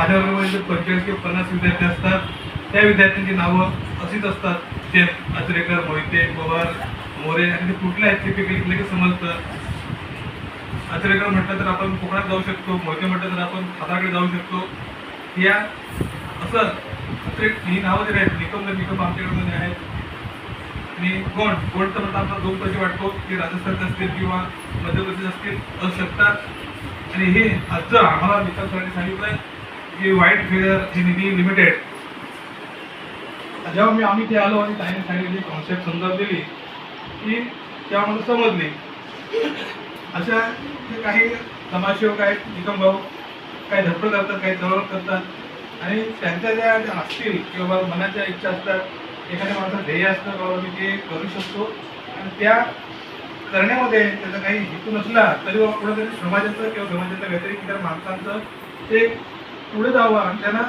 माझ्याबरोबर इथे पंचेचाळीस किंवा पन्नास विद्यार्थी असतात. त्या विद्यार्थ्यांची नावं अशीच असतात. ते आचरेकर मोहिते पवार मोरे आणि ते कुठले आहेत ते की लगेच समजतं. आचरेकर म्हटलं तर आपण कोकणात जाऊ शकतो मोहिते म्हटलं तर आपण हाताकडे जाऊ शकतो. या असं आचरेक ही नावं जरी आहेत निकम तर निकम आमच्याकडे आहेत. आणि गोंड गोंड तर आपला दोन पैसे वाटतो की राजस्थानचे असतील किंवा मध्य प्रदेश असतील असू शकतात आणि हे आजचं आम्हाला निकम सरांनी सांगितलं की व्हाईट फेअर ही निधी लिमिटेड जेव्हा मी आम्ही ते आलो आणि त्यांनी सांगितली कॉन्सेप्ट समजावून दिली की तेव्हा मला समजली अशा काही समाजसेवक आहेत निकम भाऊ काही धडपड करतात काही चळवळ करतात. आणि त्यांच्या ज्या असतील किंवा मनाच्या इच्छा असतात एखाद्या माणसाचं ध्येय असतं बाबा मी ते करू शकतो. आणि त्या करण्यामध्ये त्याचा काही हेतू नसला तरी बाबा कुठेतरी समाजाचं किंवा समाजाच्या व्यतिरिक्त इतर माणसांचं ते पुढे जावं. आणि त्यांना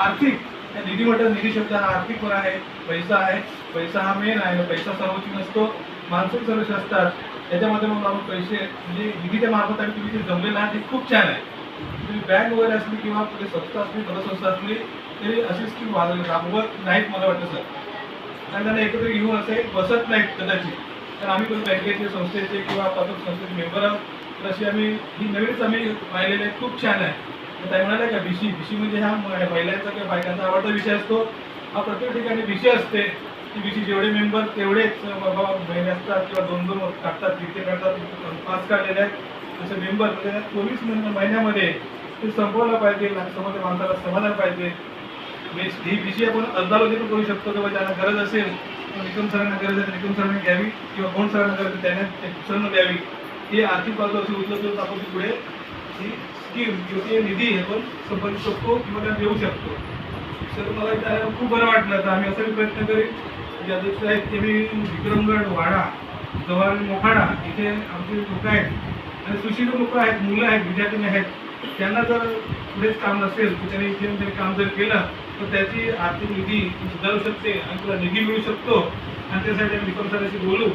आर्थिक निधी म्हटलं निधी शब्द हा आर्थिक पण आहे पैसा आहे. पैसा हा मेन आहे. पैसा सर्वोच्च नसतो. मानसिक सर्वोच्च असतात. त्याच्यामध्ये मग आपण पैसे म्हणजे निधीच्या मार्फत आणि तुम्ही जे जमलेलं आहे ते खूप छान आहे. तुम्ही बँक वगैरे असली किंवा कुठे संस्था असली पतसंस्था असली तरी अशीच की वाज- राबवत नाहीत मला वाटतं सर. कारण त्यांना एकत्र घेऊन असे बसत नाहीत कदाचित. तर आम्ही पण बँकेचे संस्थेचे किंवा पतक संस्थेचे मेंबर आहोत. तर अशी आम्ही ही नवीनच आम्ही पाहिलेली आहे. खूप छान आहे. ताई म्हणाले का बिशी बिशी म्हणजे हा महिलांचा किंवा बायकांचा आवडता विषय असतो. हा प्रत्येक ठिकाणी विषय असते. ती बिशी जेवढे मेंबर तेवढेच बाबा महिने असतात किंवा दोन दोन काढतात तिथे काढतात पाच काढलेले आहेत. असे मेंबर म्हणजे चोवीस महिन्यामध्ये ते संपवलं पाहिजे समाज माणसाला समाधान पाहिजे. म्हणजे ही विषय आपण अदलावधी पण करू शकतो किंवा ज्यांना गरज असेल निकम सरांना गरज आहे निकम सरांनी घ्यावी किंवा कोण सरांना गरज त्याने त्यांना सरांना द्यावी. ही आर्थिक बाजू अशी उचलत आपण पुढे ही स्कीम किंवा ते निधी आपण संपादित शकतो किंवा त्यांना देऊ शकतो. सर मला इथं खूप बरं वाटलं. तर आम्ही असा प्रयत्न करीन जे अध्यक्ष आहेत ते मी विक्रमगड वाडा जव्हार मोखाडा इथे आमचे लोक आहेत. आणि सुशील लोक आहेत मुलं आहेत विद्यार्थी आहेत. त्यांना जर पुढेच काम नसेल तर त्यांनी इथे काम जर केलं तर त्याची आर्थिक निधी सुधारू शकते आणि तुला निधी मिळू शकतो. आणि त्यासाठी आम्ही निकम सरांशी बोलू.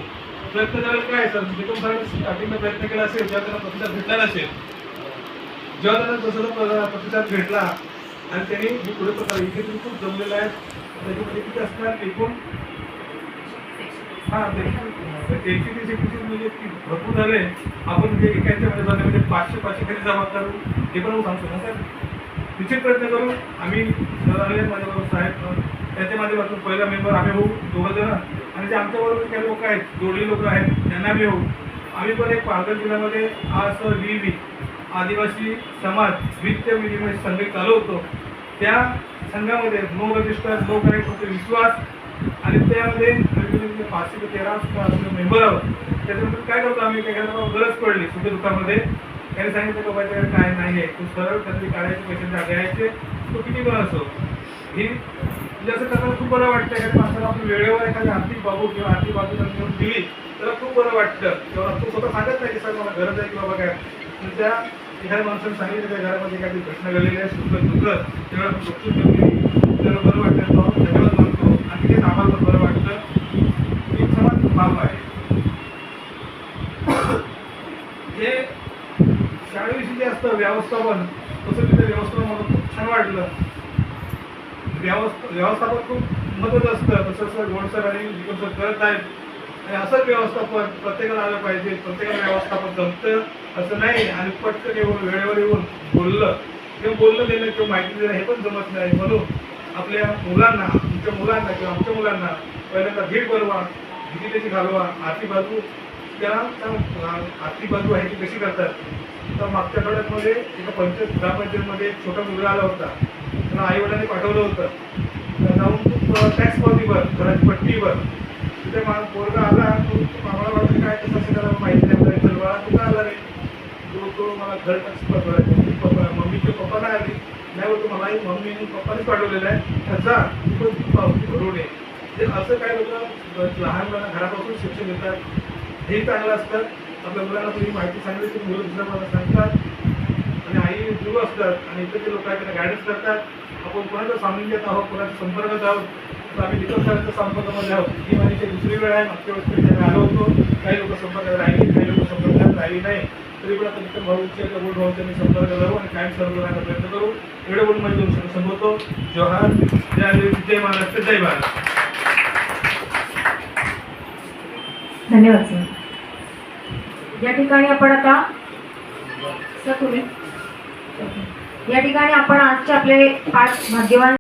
प्रयत्न करायला काय? सर निकम सरांनी स्टार्टिंगला प्रयत्न केला असेल जेव्हा त्यांना प्रतिसाद भेटला असेल जेव्हा त्यांना तसं प्रतिसाद भेटला आणि त्यांनी जे पुढे प्रकार इथे तुम्ही खूप जमलेलं आहे त्याच्यामध्ये किती असणार एकूण? हां एकशे तीस एकशे म्हणजे भरपूर झाले. आपण म्हणजे एकाच्या मध्ये झाले म्हणजे पाचशे पाचशे खाली जमा करू हे पण सांगतो ना सर? निश्चित प्रयत्न करू. आम्ही सर आले माझ्याबरोबर साहेब त्याच्या माध्यमातून पहिला मेंबर आम्ही होऊ दोघं जण. आणि जे आमच्याबरोबर काही लोक आहेत जोडली लोक आहेत त्यांना बी होऊ. आम्ही पण एक पालघर जिल्ह्यामध्ये आज व्ही व्ही आदिवासी समाज वित्त विनिमय संघ चालवतो. त्या संघामध्ये नो रजिस्टर नो कनेक्ट फक्त विश्वास आणि त्यामध्ये वेगवेगळे पाचशे ते तेरा मेंबर आहोत. त्याच्यानंतर काय करतो आम्ही? काय गरज पडली सुद्धा दुकानामध्ये. त्याने सांगितलं का बाबा त्याकडे काय नाही आहे. तू सरळ काहीतरी काढायचे पैसे द्यायचे तो किती पण असो. ही जसं असं करताना खूप बरं वाटतं. एखाद्या माणसाला आपण वेळेवर एखादी आर्थिक बाबू किंवा आर्थिक बाजू घेऊन दिली तर खूप बरं वाटतं. किंवा तो स्वतः सांगत नाही की सर मला गरज आहे की बाबा काय पण त्या एखाद्या माणसाने सांगितलं त्या घरामध्ये एखादी घटना घडलेली आहे सुखद दुःखद तेव्हा आपण बक्षीस त्याला बरं वाटतं तो धन्यवाद मानतो आणि तेच आम्हाला बरं वाटतं की समाज बाब आहे. हे शाळेविषयी जे असतं व्यवस्थापन. तसं तिथे व्यवस्थापन मला खूप छान वाटलं. व्यवस्था व्यवस्थापन खूप मदत असतं. तसं सर गोड सर आणि निकम सर करत आहेत. आणि असंच व्यवस्थापन प्रत्येकाला आलं पाहिजे प्रत्येकाला व्यवस्थापन जमतं असं नाही. आणि पटकन येऊन वेळेवर येऊन बोललं. किंवा बोललं देणं किंवा माहिती देणं हे पण जमत नाही. म्हणून आपल्या मुलांना तुमच्या मुलांना किंवा आमच्या मुलांना पहिल्यांदा भीड बनवा भीती त्याची घालवा आर्थिक बाजू. त्या त्या आर्थिक बाजू आहे ती कशी करतात? तर मागच्या आठवड्यामध्ये एका पंचायत ग्रामपंचायतमध्ये एक छोटा मुलगा आला होता. त्यांना आईवडिलांनी पाठवलं होतं. जाऊन टॅक्स पॉलीवर घराच्या घराची तिथे मा पोरगा आला तो आम्हाला वाटलं काय कसं असं त्याला माहिती नाही मला चल बाळा कुठं आला रे? तो तो मला घर टॅक्स भरायचं पप्पा मम्मीचे पप्पा नाही आली. नाही हो, बोलतो मला मम्मी आणि पप्पानेच पाठवलेलं आहे. त्याचा जा पण ती पावती भरून ये ते असं काय लोक लहान मुलांना घरापासून शिक्षण देतात. हेही चांगलं असतं. आपल्या मुलांना तुम्ही माहिती सांगितली की मुलं दुसऱ्या मुलांना सांगतात. आणि आई गुरु असतात. आणि इतर ते लोक आहेत त्यांना गायडन्स करतात. आपण कोणाचा सामंजत आहोत? कोणाच्या संपर्कात आहोत? तर आम्ही निकम सरांच्या संपर्कामध्ये आहोत ही माझी दुसरी वेळ आहे मागच्या वर्षी मी आलो होतो. काही लोक संपर्कात राहिली काही लोक संपर्कात राहिली नाही. तरी पण आता निकम भाऊच्या कबूल भाऊच्या मी संपर्क करू आणि कायम सर्व करण्याचा प्रयत्न करू. एवढे बोलून माझी दोन शब्द संबोधतो जोहार जय आदिवासी, जय महाराष्ट्र जय भारत. धन्यवाद सर. या ठिकाणी आपण आता सर तुम्ही या ठिकाणी आपण आजचे आपले पाच भाग्यवान